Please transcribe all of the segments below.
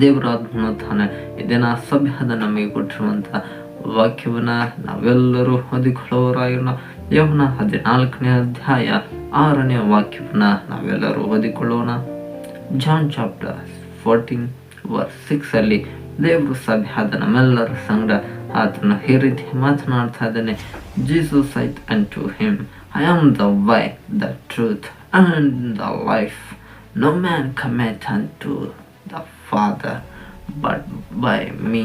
ದೇವರಾತ್ಮನು ಆತ್ಮನೋತ್ಥಾನ ಇದೇನ ಸಭ್ಯದ ನಮಗೆ ಕೊಟ್ಟಿರುವಂಥ ವಾಕ್ಯವನ್ನ ನಾವೆಲ್ಲರೂ ಓದಿಕೊಳ್ಳುವವರಾಗಿರೋಣ. ಯವನ ಹದಿನಾಲ್ಕನೇ ಅಧ್ಯಾಯ ಆರನೇ ವಾಕ್ಯವನ್ನ ನಾವೆಲ್ಲರೂ ಓದಿಕೊಳ್ಳೋಣ. ಜಾನ್ ಚಾಪ್ಟರ್ ಫೋರ್ಟೀನ್ ವರ್ ಸಿಕ್ಸಲ್ಲಿ ದೇವರು ಸಭ್ಯಾದ ನಮ್ಮೆಲ್ಲರ ಸಂಗಡ ಆತನ ಈ ರೀತಿ ಮಾತನಾಡ್ತಾ ಇದ್ದಾನೆ. Jesus saith and to him I am the way the truth and the life no man cometh and to the Father but by me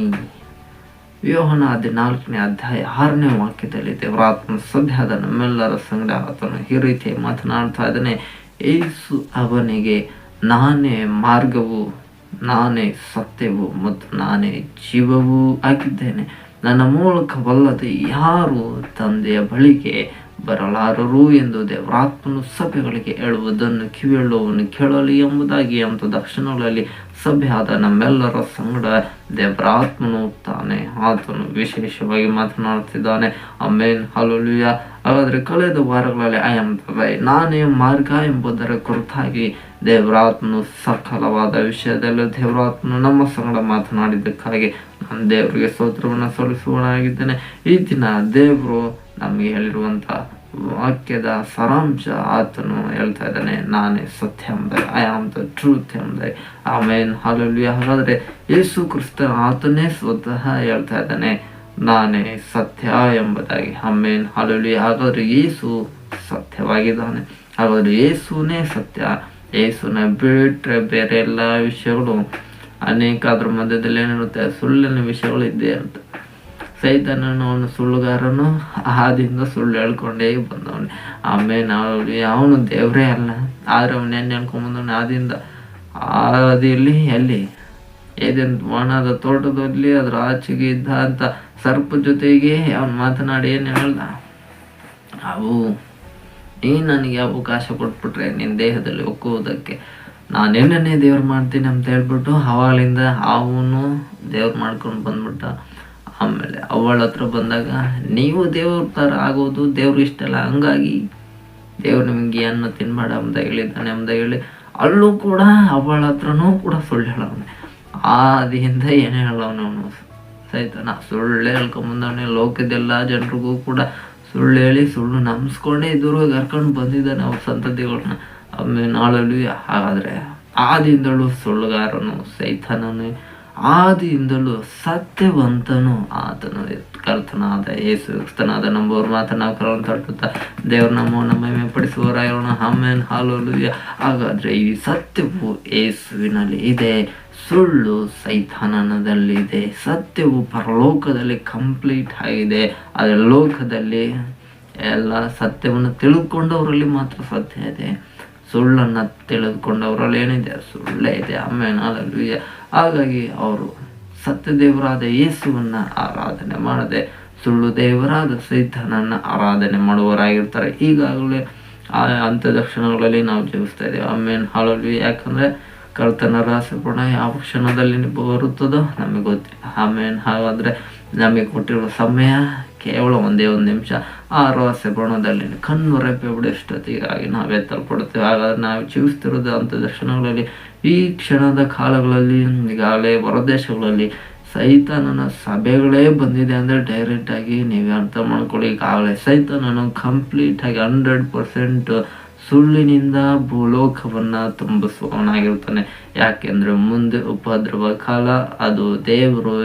Yohana ಹದಿನಾಲ್ಕನೇ ಅಧ್ಯಾಯ ಆರನೇ ವಾಕ್ಯದಲ್ಲಿ ದೇವರಾತ್ಮ ಸದ್ಯದ ನಮ್ಮೆಲ್ಲರ ಸಂಗಡ ಆತನು ಈ ರೀತಿ ಮಾತನಾಡ್ತಾ ಇದ್ದಾನೆ ಏಸು ಅವನಿಗೆ, ನಾನೇ ಮಾರ್ಗವು, ನಾನೇ ಸತ್ಯವು ಮತ್ತು ನಾನೇ ಜೀವವೂ ಆಗಿದ್ದೇನೆ. ನನ್ನ ಮೂಲಕವಲ್ಲದೆ ಯಾರು ತಂದೆಯ ಬಳಿಗೆ ಬರಲಾರರು ಎಂದು ದೇವರಾತ್ಮನು ಸಭೆಗಳಿಗೆ ಹೇಳುವುದನ್ನು ಕಿವಿಳ್ಳುವನ್ನು ಕೇಳಲಿ ಎಂಬುದಾಗಿ ಅಂತ ದಕ್ಷಿಣಗಳಲ್ಲಿ ಸಭೆ ಆದ ನಮ್ಮೆಲ್ಲರ ಸಂಗಡ ದೇವರಾತ್ಮನು ತಾನೆ ಆತನು ವಿಶೇಷವಾಗಿ ಮಾತನಾಡುತ್ತಿದ್ದಾನೆ. ಅಮೇನ್ ಹಲೋಲಿಯ ಹಾಗಾದರೆ ಕಳೆದ ವಾರಗಳಲ್ಲಿ ಐ ಎಂ ದೈ ನಾನೇ ಮಾರ್ಗ ಎಂಬುದರ ಕುರಿತಾಗಿ ದೇವರಾತ್ಮನು ಸಕಲವಾದ ವಿಷಯದಲ್ಲಿ ದೇವರಾತ್ಮನು ನಮ್ಮ ಸಂಗಡ ಮಾತನಾಡಿದ್ದಕ್ಕಾಗಿ ನಾನು ದೇವರಿಗೆ ಸ್ತೋತ್ರವನ್ನು ಸಲ್ಲಿಸುವನಾಗಿದ್ದೇನೆ ಈ ದಿನ ದೇವರು ನಮಗೆ ಹೇಳಿರುವಂಥ ವಾಕ್ಯದ ಸಾರಾಂಶ ಆತನು ಹೇಳ್ತಾ ಇದ್ದಾನೆ, ನಾನೇ ಸತ್ಯ ಐ ಆಮ್ ದ ಟ್ರೂತ್ ಎಂಬುದಾಗಿ ಆಮೇನ್ ಹಾಲಲ್ಲಿ ಹಾಗಾದರೆ ಯೇಸು ಕ್ರಿಸ್ತ ಆತನೇ ಸ್ವತಃ ಹೇಳ್ತಾ ಇದ್ದಾನೆ, ನಾನೇ ಸತ್ಯ ಎಂಬುದಾಗಿ. ಆಮೇನ್ ಹಾಲಲ್ಲಿ ಹಾಗಾದ್ರೆ ಯೇಸು ಸತ್ಯವಾಗಿದ್ದಾನೆ. ಹಾಗಾದ್ರೆ ಯೇಸುನೇ ಸತ್ಯ. ಯೇಸುನ ಬಿಟ್ಟರೆ ಬೇರೆ ಎಲ್ಲ ವಿಷಯಗಳು ಅನೇಕ ಅದ್ರ ಮಧ್ಯದಲ್ಲಿ ಏನಿರುತ್ತೆ, ಸುಳ್ಳಿನ ವಿಷಯಗಳು ಇದ್ದೇ ಇರುತ್ತೆ ಸೈತಾನನು ಅವನು ಸುಳ್ಳುಗಾರನು ಆದಿಂದ ಸುಳ್ಳು ಹೇಳ್ಕೊಂಡೇ ಬಂದವನು. ಆಮೇಲೆ ನಾವು ಅವನು ದೇವರೇ ಅಲ್ಲ. ಆದ್ರೆ ಅವನು ಏನು ಹೇಳ್ಕೊಂಬಂದವನು ಆದಿಂದ ಆದಿಯಲ್ಲಿ ಎಲ್ಲಿ? ಏದೇನು ವನದ ತೋಟದಲ್ಲಿ, ಅದ್ರ ಆಚೆಗೆ ಇದ್ದ ಅಂತ ಸರ್ಪ ಜೊತೆಗೆ ಅವನು ಮಾತನಾಡಿ ಏನು ಹೇಳ್ದ? ಅವು, ನೀ ನನಗೆ ಅವಕಾಶ ಕೊಟ್ಬಿಟ್ರೆ ನಿನ್ನ ದೇಹದಲ್ಲಿ ಒಕ್ಕುವುದಕ್ಕೆ ನಾನೇನೇ ದೇವ್ರು ಮಾಡ್ತೀನಿ ಅಂತ ಹೇಳ್ಬಿಟ್ಟು ಅವಾಗಲಿಂದ ಅವನು ದೇವ್ರು ಮಾಡ್ಕೊಂಡು ಬಂದ್ಬಿಟ್ಟ. ಆಮೇಲೆ ಅವಳ ಹತ್ರ ಬಂದಾಗ, ನೀವು ದೇವ್ರ ಥರ ಆಗೋದು, ದೇವ್ರು ಇಷ್ಟಲ್ಲ ಹಂಗಾಗಿ ದೇವ್ರು ನಿಮ್ಗೆ ಅನ್ನ ತಿನ್ಬೇಡ ಅಂತ ಹೇಳಿದ್ದಾನೆ ಅಂದ ಹೇಳಿ, ಅಲ್ಲೂ ಕೂಡ ಅವಳ ಹತ್ರನೂ ಕೂಡ ಸುಳ್ಳು ಹೇಳವನೆ. ಆದಿಯಿಂದ ಏನೇ ಹೇಳವನು ಅವನು. ಸೈತಾನ ಸುಳ್ಳು ಹೇಳ್ಕೊಂಬಂದವನೇ ಲೋಕದೆಲ್ಲ ಜನರಿಗೂ ಕೂಡ ಸುಳ್ಳು ಹೇಳಿ ಸುಳ್ಳು ನಂಬಿಸ್ಕೊಂಡೇ ಇದ್ರು ಕರ್ಕೊಂಡು ಬಂದಿದ್ದಾನೆ ಅವ್ರ ಸಂತತಿಗಳನ್ನ ಆಮೇಲೆ ನಾಳಲ್ಲಿ ಹಾಗಾದ್ರೆ ಆದಿಂದಲೂ ಸುಳ್ಳುಗಾರನು ಸೈತಾನನು. ಆದಿಯಿಂದಲೂ ಸತ್ಯವಂತನು ಆತನು. ಕರ್ತನಾದ ಯೇಸು ಕ್ರಿಸ್ತನಾದ ನಂಬುವವರು ಮಾತ್ರ ನಾವು ಕರವನ್ನು ತಟ್ಟುತ್ತಾ ದೇವ್ರ ನಮ್ಮ ನಮ್ಮ ಪಡಿಸುವವರಾಯೋಣ ಹಮ್ಮೇನ್ ಹಾಲು ಹಾಗಾದ್ರೆ ಈ ಸತ್ಯವು ಏಸುವಿನಲ್ಲಿ ಇದೆ, ಸುಳ್ಳು ಸೈತಾನನದಲ್ಲಿದೆ, ಸತ್ಯವು ಪರಲೋಕದಲ್ಲಿ ಕಂಪ್ಲೀಟ್ ಆಗಿದೆ. ಆದರೆ ಲೋಕದಲ್ಲಿ ಎಲ್ಲ ಸತ್ಯವನ್ನು ತಿಳಿದುಕೊಂಡವರಲ್ಲಿ ಮಾತ್ರ ಸತ್ಯ ಇದೆ. ಸುಳ್ಳನ್ನು ತಿಳಿದುಕೊಂಡವರಲ್ಲಿ ಏನಿದೆ? ಸುಳ್ಳೇ ಇದೆ ಅಲ್ಲಿ ಹಾಗಾಗಿ ಅವರು ಸತ್ಯ ದೇವರಾದ ಯೇಸುವನ್ನು ಆರಾಧನೆ ಮಾಡದೆ, ಸುಳ್ಳು ದೇವರಾದ ಸೈತನನ್ನು ಆರಾಧನೆ ಮಾಡುವವರಾಗಿರ್ತಾರೆ. ಈಗಾಗಲೇ ಆ ಅಂತದಕ್ಷಿಣಗಳಲ್ಲಿ ನಾವು ಜೀವಿಸ್ತಾ ಇದ್ದೇವೆ. ಆಮೇಲೆ ಹಾಳಲ್ವಿ ಯಾಕಂದರೆ ಕರ್ತನ ರಹಸ್ಯಪುಣ ಯಾವ ಕ್ಷಣದಲ್ಲಿ ಬರುತ್ತದೋ ನಮಗೆ ಗೊತ್ತಿಲ್ಲ. ಆಮೇಲೆ ಹಾಗಾದರೆ ನಮಗೆ ಕೊಟ್ಟಿರುವ ಸಮಯ ಕೇವಲ ಒಂದೇ ಒಂದು ನಿಮಿಷ. ಆ ರಹಸ್ಯ ಬಣದಲ್ಲಿ ಕಣ್ಣು ರೆಪ್ಪೆ ಬಿಡೋಷ್ಟೊತ್ತಿಗಾಗಿ ನಾವೇ ತಲ್ಪಡುತ್ತೇವೆ ಹಾಗಾದ್ರೆ ನಾವು ಜೀವಿಸ್ತಿರೋದು ಅಂತ ದರ್ಶನಗಳಲ್ಲಿ ಈ ಕ್ಷಣದ ಕಾಲಗಳಲ್ಲಿ, ಈಗಾಗಲೇ ಹೊರದೇಶಗಳಲ್ಲಿ ಸೈತಾನನ ಸಭೆಗಳೇ ಬಂದಿದೆ ಅಂದರೆ ಡೈರೆಕ್ಟಾಗಿ ನೀವೇ ಅರ್ಥ ಮಾಡ್ಕೊಳ್ಳಿ. ಈಗಾಗಲೇ ಸಹಿತ ನಾನು ಕಂಪ್ಲೀಟಾಗಿ ಹಂಡ್ರೆಡ್ ಪರ್ಸೆಂಟ್ ಸುಳ್ಳಿನಿಂದ ಭೂಲೋಕವನ್ನು ತುಂಬಿಸುವವನಾಗಿರ್ತಾನೆ. ಯಾಕೆಂದರೆ ಮುಂದೆ ಉಪದ್ರವ ಕಾಲ, ಅದು ದೇವರು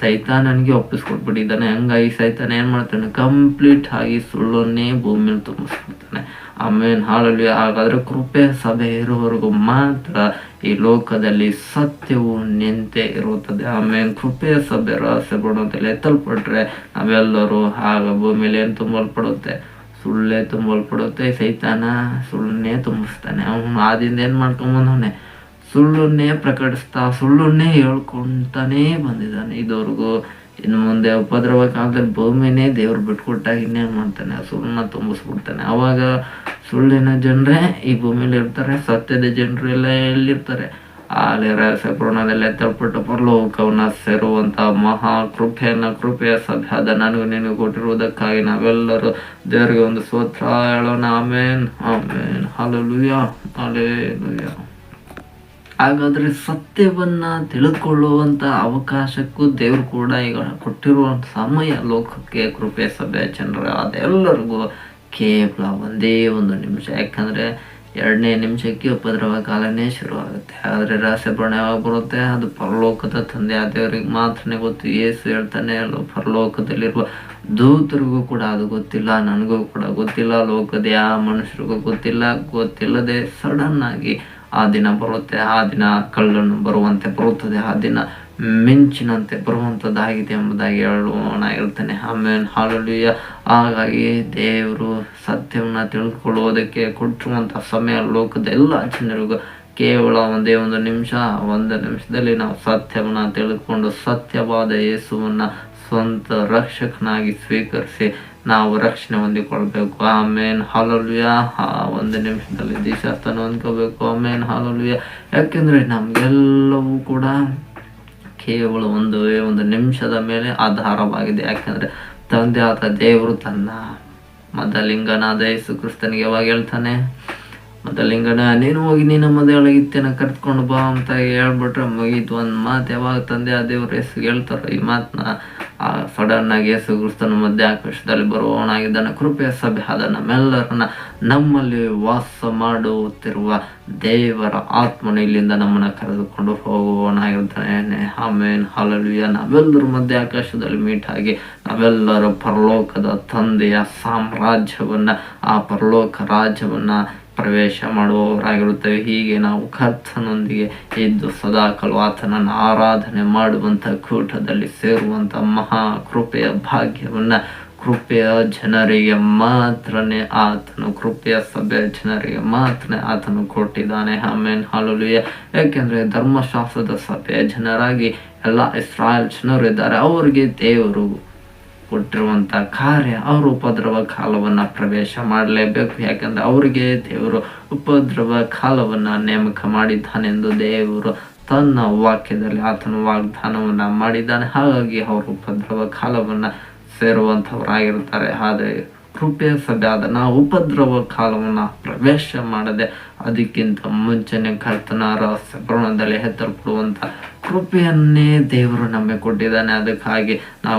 ಸೈತಾನನಿಗೆ ಒಪ್ಪಿಸ್ಕೊಟ್ಬಿಟ್ಟಿದ್ದಾನೆ ಹಂಗಾಗಿ ಸೈತಾನ ಏನು ಮಾಡ್ತಾನೆ? ಕಂಪ್ಲೀಟ್ ಆಗಿ ಸುಳ್ಳನ್ನೇ ಭೂಮಿಯಲ್ಲಿ ತುಂಬಿಸ್ಬಿಡ್ತಾನೆ. ಆಮೇಲೆ ಹಾಳಲ್ಲಿ ಹಾಗಾದ್ರೆ ಕೃಪೆ ಸಭೆ ಇರುವವರೆಗೂ ಮಾತ್ರ ಈ ಲೋಕದಲ್ಲಿ ಸತ್ಯವು ನಿಂತೆ ಇರುತ್ತದೆ. ಆಮೇಲೆ ಕೃಪೆ ಸಭೆ ರಹಸ್ಯ ಗುಣದಲ್ಲಿ ಎತ್ತಲ್ಪಟ್ರೆ ನಾವೆಲ್ಲರೂ ಆಗ ಭೂಮಿಯಲ್ಲಿ ಏನು ತುಂಬಲ್ಪಡುತ್ತೆ? ಸುಳ್ಳೇ ತುಂಬಲ್ಪಡುತ್ತೆ. ಸೈತಾನ ಸುಳ್ಳನ್ನೇ ತುಂಬಿಸ್ತಾನೆ. ಅವನು ಆದಿಂದ ಏನು ಮಾಡ್ಕೊಂಬಂದವನೆ ಸುಳ್ಳನ್ನೇ ಪ್ರಕಟಿಸ್ತಾ, ಸುಳ್ಳನ್ನೇ ಹೇಳ್ಕೊಂತಾನೇ ಬಂದಿದ್ದಾನೆ. ಇದುವರೆಗೂ ಇನ್ನು ಮುಂದೆ ಉಪದ್ರವ ಕಾಲದಲ್ಲಿ ಭೂಮಿನೇ ದೇವ್ರು ಬಿಟ್ಕೊಟ್ಟಾಗ ಇನ್ನೇನು ಮಾಡ್ತಾನೆ. ಆ ಸುಳ್ಳನ್ನ ತುಂಬಿಸ್ಬಿಡ್ತಾನೆ. ಅವಾಗ ಸುಳ್ಳಿನ ಜನರೇ ಈ ಭೂಮಿಲಿ ಇರ್ತಾರೆ. ಸತ್ಯದ ಜನರು ಎಲ್ಲ ಎಲ್ಲಿರ್ತಾರೆ? ಆಲೆ ರಹಸ್ಯ ತಳ್ಪಟ್ಟು ಪರಲೋಕವನ್ನ ಸೇರುವಂತಹ ಮಹಾ ಕೃಪೆಯನ್ನ ಕೃಪೆಯ ಸಭ್ಯಾದ ನನಗೂ ನಿನಗೂ ಕೊಟ್ಟಿರುವುದಕ್ಕಾಗಿ ನಾವೆಲ್ಲರೂ ದೇವರಿಗೆ ಒಂದು ಸ್ತೋತ್ರ ಹೇಳೋಣ. ಆಮೇನ್. ಆಮೇನ್. ಹಾಲೇ ಹಾಲೆಲೂಯಾ ಹಾಗಾದ್ರೆ ಸತ್ಯವನ್ನ ತಿಳಿದುಕೊಳ್ಳುವಂತ ಅವಕಾಶಕ್ಕೂ ದೇವರು ಕೂಡ ಈಗ ಕೊಟ್ಟಿರುವಂತ ಸಮಯ ಲೋಕಕ್ಕೆ ಕೃಪೆ ಸಭೆ ಜನರ ಅದೆಲ್ಲರಿಗೂ ಕೇವಲ ಒಂದೇ ಒಂದು ನಿಮಿಷ. ಯಾಕಂದ್ರೆ ಎರಡನೇ ನಿಮಿಷಕ್ಕೆ ಉಪದ್ರವ ಕಾಲನೇ ಶುರುವಾಗುತ್ತೆ. ಆದರೆ ರಹಸ್ಯ ಬಣ್ಣ ಯಾವಾಗ ಬರುತ್ತೆ? ಅದು ಪರಲೋಕದ ತಂದೆ ದೇವರಿಗೆ ಮಾತ್ರನೇ ಗೊತ್ತು. ಏಸು ಹೇಳ್ತಾನೆ, ಅಲ್ಲ, ಪರಲೋಕದಲ್ಲಿರುವ ದೂತರಿಗೂ ಕೂಡ ಅದು ಗೊತ್ತಿಲ್ಲ, ನನಗೂ ಕೂಡ ಗೊತ್ತಿಲ್ಲ, ಲೋಕದ ಯಾವ ಮನುಷ್ಯರಿಗೂ ಗೊತ್ತಿಲ್ಲ. ಗೊತ್ತಿಲ್ಲದೆ ಸಡನ್ ಆಗಿ ಆ ದಿನ ಬರುತ್ತೆ, ಆ ದಿನ ಕಳ್ಳನ್ನು ಬರುವಂತೆ ಬರುತ್ತದೆ, ಆ ದಿನ ಮಿಂಚಿನಂತೆ ಬರುವಂಥದ್ದಾಗಿದೆ ಎಂಬುದಾಗಿ ಹೇಳೋಣ ಇರ್ತಾನೆ ಆಮೇಲೆ ಹಾಲುಲಿಯ. ಹಾಗಾಗಿ ದೇವರು ಸತ್ಯವನ್ನು ತಿಳಿದುಕೊಳ್ಳುವುದಕ್ಕೆ ಕೊಟ್ಟಿರುವಂಥ ಸಮಯ, ಲೋಕದ ಎಲ್ಲ ಜನರಿಗೂ ಕೇವಲ ಒಂದೇ ಒಂದು ನಿಮಿಷ, ಒಂದು ನಿಮಿಷದಲ್ಲಿ ನಾವು ಸತ್ಯವನ್ನು ತಿಳಿದುಕೊಂಡು ಸತ್ಯವಾದ ಯೇಸುವನ್ನು ಸ್ವಂತ ರಕ್ಷಕನಾಗಿ ಸ್ವೀಕರಿಸಿ ನಾವು ರಕ್ಷಣೆ ಹೊಂದಿಕೊಳ್ಬೇಕು. ಆಮೇನ್. ಹಾಲಲ್ವಿಯ ಒಂದು ನಿಮಿಷದಲ್ಲಿ ದೇಶಾರ್ಥನ ಹೊಂದ್ಕೋಬೇಕು. ಆಮೇನ್. ಹಾಲಲ್ವಿಯ ಯಾಕೆಂದ್ರೆ ನಮಗೆಲ್ಲವೂ ಕೂಡ ಕೇವಲ ಒಂದು ಒಂದು ನಿಮಿಷದ ಮೇಲೆ ಆಧಾರವಾಗಿದೆ. ಯಾಕೆಂದ್ರೆ ತಂದೆ ಆದ ದೇವರು ತನ್ನ ಮದಲಿಂಗನಾದ ಯೇಸು ಕ್ರಿಸ್ತನಿಗೆ ಯಾವಾಗ ಹೇಳ್ತಾನೆ? ಮದಲಿಂಗನ, ನೀನು ಹೋಗಿ ನಿನ್ನ ಇತ್ತೇನ ಕರ್ತ್ಕೊಂಡು ಬಾ ಅಂತ ಹೇಳ್ಬಿಟ್ರೆ ಮುಗೀತು ಒಂದು ಮಾತು ಯಾವಾಗ ತಂದೆ ಆ ದೇವ್ರ ಯೇಸು ಹೇಳ್ತಾರೋ ಈ ಮಾತನ್ನ ಆ ಸಡನ್ ಆಗಿ ಯೇಸು ಕ್ರಿಸ್ತನ ಮಧ್ಯ ಆಕಾಶದಲ್ಲಿ ಬರುವವನಾಗಿದ್ದಾನೆ. ಕೃಪೆಯ ಸಭೆ ಆದ ನಮ್ಮೆಲ್ಲರನ್ನ ನಮ್ಮಲ್ಲಿ ವಾಸ ಮಾಡುತ್ತಿರುವ ದೇವರ ಆತ್ಮನ ಇಲ್ಲಿಂದ ನಮ್ಮನ್ನ ಕರೆದುಕೊಂಡು ಹೋಗುವವನಾಗಿರ್ತಾನೆ ಆಮೇನ್. ಹಾಲಲ್ವಿಯ ನಾವೆಲ್ಲರ ಮಧ್ಯ ಆಕಾಶದಲ್ಲಿ ಮೀಟ್ ಆಗಿ ನಾವೆಲ್ಲರೂ ಪರಲೋಕದ ತಂದೆಯ ಸಾಮ್ರಾಜ್ಯವನ್ನ, ಆ ಪರಲೋಕ ರಾಜ್ಯವನ್ನ ಪ್ರವೇಶ ಮಾಡುವವರಾಗಿರುತ್ತವೆ. ಹೀಗೆ ನಾವು ಕರ್ತನೊಂದಿಗೆ ಇದ್ದು ಸದಾಕಾಲ ಆತನನ್ನು ಆರಾಧನೆ ಮಾಡುವಂಥ ಕೂಟದಲ್ಲಿ ಸೇರುವಂಥ ಮಹಾ ಕೃಪೆಯ ಭಾಗ್ಯವನ್ನು ಕೃಪೆಯ ಜನರಿಗೆ ಮಾತ್ರನೇ ಆತನು, ಕೃಪೆಯ ಸಭೆಯ ಜನರಿಗೆ ಮಾತ್ರನೇ ಆತನು ಕೊಟ್ಟಿದ್ದಾನೆ. ಆಮೇನ್. ಹಾಲುಲಿಯ. ಯಾಕೆಂದರೆ ಧರ್ಮಶಾಸ್ತ್ರದ ಸಭೆಯ ಜನರಾಗಿ ಎಲ್ಲ ಇಸ್ರಾಯಲ್ ಜನರು ಇದ್ದಾರೆ. ಅವರಿಗೆ ದೇವರು ಕೊಟ್ಟಿರುವಂತ ಕಾರ್ಯ, ಅವರು ಉಪದ್ರವ ಕಾಲವನ್ನ ಪ್ರವೇಶ ಮಾಡಲೇಬೇಕು. ಯಾಕಂದ್ರೆ ಅವರಿಗೆ ದೇವರು ಉಪದ್ರವ ಕಾಲವನ್ನ ನೇಮಕ ಮಾಡಿದ್ದಾನೆಂದು ದೇವರು ತನ್ನ ವಾಕ್ಯದಲ್ಲಿ ಆತನ ವಾಗ್ದಾನವನ್ನ ಮಾಡಿದ್ದಾನೆ. ಹಾಗಾಗಿ ಅವರು ಉಪದ್ರವ ಕಾಲವನ್ನ ಸೇರುವಂಥವರಾಗಿರ್ತಾರೆ. ಆದರೆ ಕೃಪೆ ಸಭೆ ಆದ ನಾವು ಉಪದ್ರವ ಕಾಲವನ್ನ ಪ್ರವೇಶ ಮಾಡದೆ ಅದಕ್ಕಿಂತ ಮುಂಚೆನೆ ಕರ್ತನ ರಹಸ್ಯ ಭ್ರಮಣದಲ್ಲಿ ಕೊಡುವಂತ ಕೃಪೆಯನ್ನೇ ದೇವರು ನಮಗೆ ಕೊಟ್ಟಿದ್ದಾನೆ. ಅದಕ್ಕಾಗಿ ನಾವು